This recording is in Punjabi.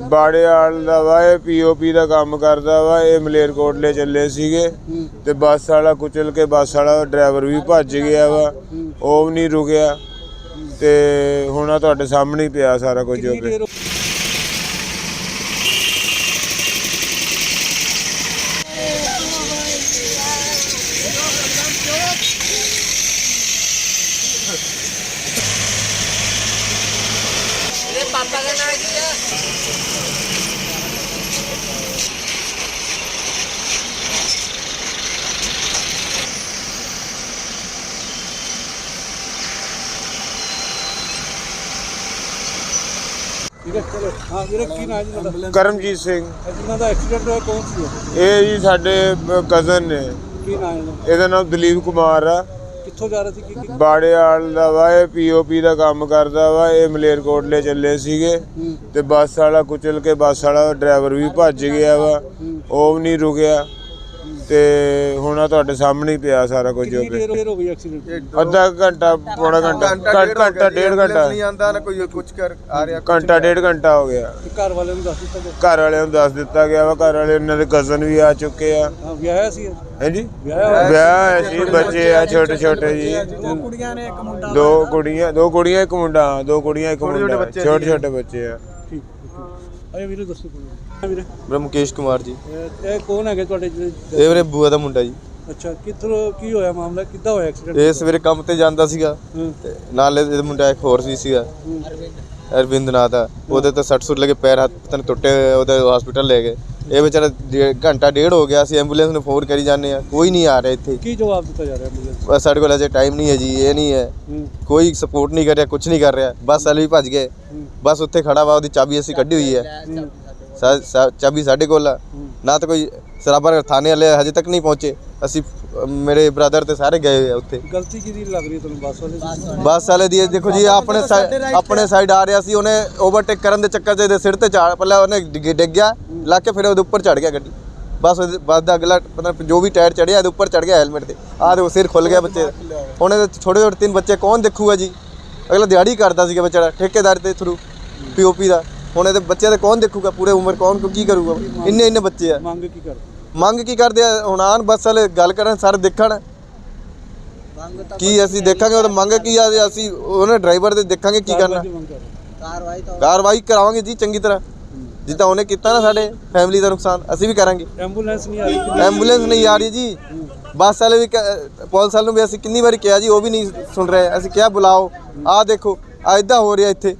ਬਾੜੇਵਾਲ ਦਾ ਵਾ ਇਹ ਪੀਓਪੀ ਦਾ ਕੰਮ ਕਰਦਾ ਵਾ ਇਹ ਮਲੇਰਕੋਟਲੇ ਚੱਲੇ ਸੀਗੇ ਤੇ ਬੱਸ ਵਾਲਾ ਕੁਚਲ ਕੇ ਬੱਸ ਵਾਲਾ ਡਰਾਈਵਰ ਵੀ ਭੱਜ ਗਿਆ ਵਾ ਉਹ ਵੀ ਨਹੀਂ ਰੁਕਿਆ ਤੇ ਹੁਣ ਆ ਤੁਹਾਡੇ ਸਾਹਮਣੇ ਹੀ ਪਿਆ ਸਾਰਾ ਕੁਝ ਹਾਂ ਵੀਰੇ ਕੀ ਨਾਮ ਜੀ ਤੁਹਾਡਾ ਕਰਮਜੀਤ ਸਿੰਘ ਇਹ ਜਿਨ੍ਹਾਂ ਦਾ ਐਕਸੀਡੈਂਟ ਹੋਇਆ ਕੌਣ ਸੀ? ਇਹ ਜੀ ਸਾਡੇ ਕਜ਼ਨ ਨੇ ਕੀ ਨਾਮ? ਇਹਦਾ ਨਾਮ ਦਲੀਪ ਕੁਮਾਰ ਆ ਕਿੱਥੋਂ ਜਾ ਰਹੇ ਸੀ? ਕੀ ਕੀ ਬਾੜੇਵਾਲ ਦਾ ਵਾ ਇਹ ਪੀਓਪੀ ਦਾ ਕੰਮ ਕਰਦਾ ਵਾ ਇਹ ਮਲੇਰਕੋਟਲੇ ਚੱਲੇ ਸੀਗੇ। ਤੇ ਬੱਸ ਵਾਲਾ ਕੁਚਲ ਕੇ ਬੱਸ ਵਾਲਾ ਡਰਾਈਵਰ ਵੀ ਭੱਜ ਗਿਆ ਵਾ। ਉਹ ਵੀ ਨਹੀਂ ਰੁਕਿਆ। ਤੇ ਹੁਣ ਆ ਤੁਹਾਡੇ ਸਾਹਮਣੇ ਹੀ ਪਿਆ ਸਾਰਾ ਕੁਝ ਦੇਰ ਹੋ ਗਈ ਐਕਸੀਡੈਂਟ ਅੱਧਾ ਘੰਟਾ ਪੌਣਾ ਘੰਟਾ। ਘੰਟਾ ਡੇਢ ਘੰਟਾ ਨਹੀਂ ਆਂਦਾ ਨਾ ਕੋਈ ਕੁਝ ਕਰ ਆ ਰਿਹਾ ਘੰਟਾ ਡੇਢ ਘੰਟਾ ਹੋ ਗਿਆ। ਘਰ ਵਾਲਿਆਂ ਨੂੰ ਦੱਸ ਦਿੱਤਾ ਗਿਆ? ਘਰ ਵਾਲਿਆਂ ਨੂੰ ਦੱਸ ਦਿੱਤਾ ਗਿਆ ਵਾ ਘਰ ਵਾਲੇ ਉਹਨਾਂ ਦੇ ਕਜ਼ਨ ਵੀ ਆ ਚੁੱਕੇ ਆ। ਹਾਂ ਵਿਆਹਿਆ ਸੀ? ਇਹ? ਹਾਂਜੀ? ਵਿਆਹਿਆ ਹੋਇਆ ਵਿਆਹ ਹੈ ਸੀ ਬੱਚੇ ਆ ਛੋਟੇ ਛੋਟੇ ਜੀ। ਦੋ ਕੁੜੀਆਂ ਨੇ ਇੱਕ ਮੁੰਡਾ ਦੋ ਕੁੜੀਆਂ ਦੋ ਕੁੜੀਆਂ ਇੱਕ ਮੁੰਡਾ ਦੋ ਕੁੜੀਆਂ ਇੱਕ ਛੋਟੇ ਮੁੰਡਾ। ਛੋਟੇ ਛੋਟੇ ਬੱਚੇ ਆ। ਅਰੇ ਵੀਰੇ ਦੱਸੋ ਕੋਈ ਹਾਂ ਵੀਰੇ ਮੇਰਾ ਮੁਕੇਸ਼ ਕੁਮਾਰ ਜੀ। ਇਹ- ਇਹ ਕੌਣ ਹੈਗੇ ਤੁਹਾਡੇ ਜਿਹੜੇ- ਇਹ ਮੇਰੇ ਬੂਆ ਦਾ ਮੁੰਡਾ ਜੀ। ਅੱਛਾ ਕਿੱਧਰੋਂ ਕੀ ਹੋਇਆ ਮਾਮਲਾ? ਕਿੱਦਾਂ ਹੋਇਆ ਐਕਸੀਡੈਂਟ ਇਹ ਸਵੇਰੇ ਕੰਮ ਤੇ ਜਾਂਦਾ ਸੀਗਾ ਤੇ ਨਾਲ ਇਹਦਾ ਮੁੰਡਾ ਇੱਕ ਹੋਰ ਵੀ ਸੀਗਾ ਅਰਵਿੰਦ ਨਾਂ ਦਾ। ਉਹਦੇ ਤਾਂ ਸੱਟ ਸੁੱਟ ਲੱਗੇ ਪੈਰ ਹੱਥ ਪਤਾ ਨਹੀਂ ਟੁੱਟੇ ਹੋਏ, ਉਹਦੇ ਹਸਪੀਟਲ ਲੈ ਗਏ। ਇਹ ਵਿਚਾਰਾ ਡੇ- ਘੰਟਾ ਡੇਢ ਹੋ ਗਿਆ ਸੀ ਐਂਬੂਲੈਂਸ ਨੂੰ ਫੋਨ ਕਰੀ ਜਾਂਦੇ ਆ ਕੋਈ ਨਹੀਂ ਆ ਰਿਹਾ ਇੱਥੇ। ਕੀ ਜਵਾਬ ਦਿੱਤਾ ਜਾ ਰਿਹਾ ਐਂਬੂਲੈਂਸ ਬਸ ਸਾਡੇ ਕੋਲ ਅਜੇ ਟਾਈਮ ਨਹੀਂ ਹੈ ਜੀ ਇਹ ਨਹੀਂ ਹੈ। ਕੋਈ ਸਪੋਰਟ ਨਹੀਂ ਕਰ ਰਿਹਾ ਕੁਝ ਨਹੀਂ ਕਰ ਰਿਹਾ। ਬੱਸ ਵੀ ਭੱਜ ਗਏ। ਬਸ ਉੱਥੇ ਖੜਾ ਵਾ ਉਹਦੀ ਚਾਬੀ ਅਸੀਂ ਕੱਢੀ ਹੋਈ ਹੈ। ਹੂੰ ਸਾ- ਸਾ- ਚਾਬੀ ਸਾਡੇ ਕੋਲ ਆ। ਨਾ ਤਾਂ ਕੋਈ ਸਰਾਬਰ ਥਾਣੇ ਵਾਲੇ ਹਜੇ ਤੱਕ ਨਹੀਂ ਪਹੁੰਚੇ। ਅਸੀਂ ਮੇਰੇ ਬ੍ਰਦਰ ਤੇ ਸਾਰੇ ਗਏ ਹੋਏ ਆ ਉੱਥੇ। ਗਲਤੀ ਕਿਹਦੀ ਲੱਗ ਰਹੀ ਹੈ ਤੁਹਾਨੂੰ? ਬੱਸ ਵਾਲੇ ਦੀ? ਬੱਸ ਵਾਲੇ ਦੀ। ਇਹ ਦੇਖੋ ਜੀ ਆਪਣੇ ਸਾਈਡ ਆਪਣੇ ਸਾਈਡ ਆ ਰਿਹਾ ਸੀ ਉਹਨੇ ਓਵਰਟੇਕ ਕਰਨ ਦੇ ਚੱਕਰ 'ਚ ਇਹਦੇ ਸਿਰ ਤੇ ਚੜ ਪਹਿਲਾਂ ਉਹਨੇ ਡਿੱਗ ਡਿੱਗ ਗਿਆ ਲੱਗ ਕੇ ਫਿਰ ਉਹਦੇ ਉੱਪਰ ਚੜ ਗਿਆ ਗੱਡੀ। ਬਸ ਉਹਦੇ ਬੱਸ ਦਾ ਅਗਲਾ ਪਤਾ ਜੋ ਵੀ ਟਾਇਰ ਚੜਿਆ ਇਹਦੇ ਉੱਪਰ ਚੜ ਗਿਆ ਹੈਲਮਟ ਤੇ। ਆਹ ਦੇਖੋ ਸਿਰ ਖੁੱਲ ਗਿਆ ਬੱਚੇ ਦਾ। ਹੁਣ ਇਹਦੇ ਛੋਟੇ ਛੋਟੇ ਤਿੰਨ ਬੱਚੇ ਕੌਣ ਦੇਖੂਗਾ ਜੀ? ਅਗਲਾ ਦਿਹਾੜੀ ਕਰਦਾ ਸੀਗਾ ਵਿਚਾਰਾ ਠੇਕੇਦਾਰ ਦੇ ਥਰੂ ਪੀਓਪੀ ਦਾ। ਹੁਣ ਇਹਦੇ ਬੱਚਿਆਂ ਦਾ ਕੌਣ ਦੇਖੂਗਾ ਪੂਰੇ ਉਮਰ ਕੌਣ ਕੀ ਕਰੂਗਾ? ਇੰਨੇ ਇੰਨੇ ਬੱਚੇ ਆ। ਮੰਗ ਕੀ ਕਰਦੇ? ਮੰਗ ਕੀ ਕਰਦੇ ਆ? ਹੁਣ ਆਣ ਬੱਸ ਵਾਲੇ ਗੱਲ ਕਰਨ ਸਾਰੇ ਦੇਖਣ। ਕੀ ਅਸੀਂ ਦੇਖਾਂਗੇ? ਉਹ ਮੰਗ ਕੀ ਆ? ਅਸੀਂ ਉਹਨੇ ਡਰਾਈਵਰ ਦੇ ਦੇਖਾਂਗੇ ਕੀ ਕਰਨਾ। ਕਾਰਵਾਈ ਕਰਾਵਾਂਗੇ ਜੀ ਚੰਗੀ ਤਰ੍ਹਾਂ। ਜਿੱਦਾਂ ਉਹਨੇ ਕੀਤਾ ਨਾ ਸਾਡੇ ਫੈਮਿਲੀ ਦਾ ਨੁਕਸਾਨ ਅਸੀਂ ਵੀ ਕਰਾਂਗੇ। ਐਂਬੂਲੈਂਸ ਨਹੀਂ ਆ ਰਹੀ ਐਂਬੂਲੈਂਸ ਨਹੀਂ ਆ ਰਹੀ ਜੀ। ਬੱਸ ਵਾਲੇ ਵੀ ਪੁਲਿਸ ਵਾਲੇ ਨੂੰ ਵੀ ਅਸੀਂ ਕਿੰਨੀ ਵਾਰੀ ਕਿਹਾ ਜੀ ਉਹ ਵੀ ਨਹੀਂ ਸੁਣ ਰਹੇ। ਅਸੀਂ ਕਿਹਾ ਬੁਲਾਓ ਆਹ ਦੇਖੋ ਆ ਇਦਾਂ ਹੋ ਰਿਹਾ ਇੱਥੇ।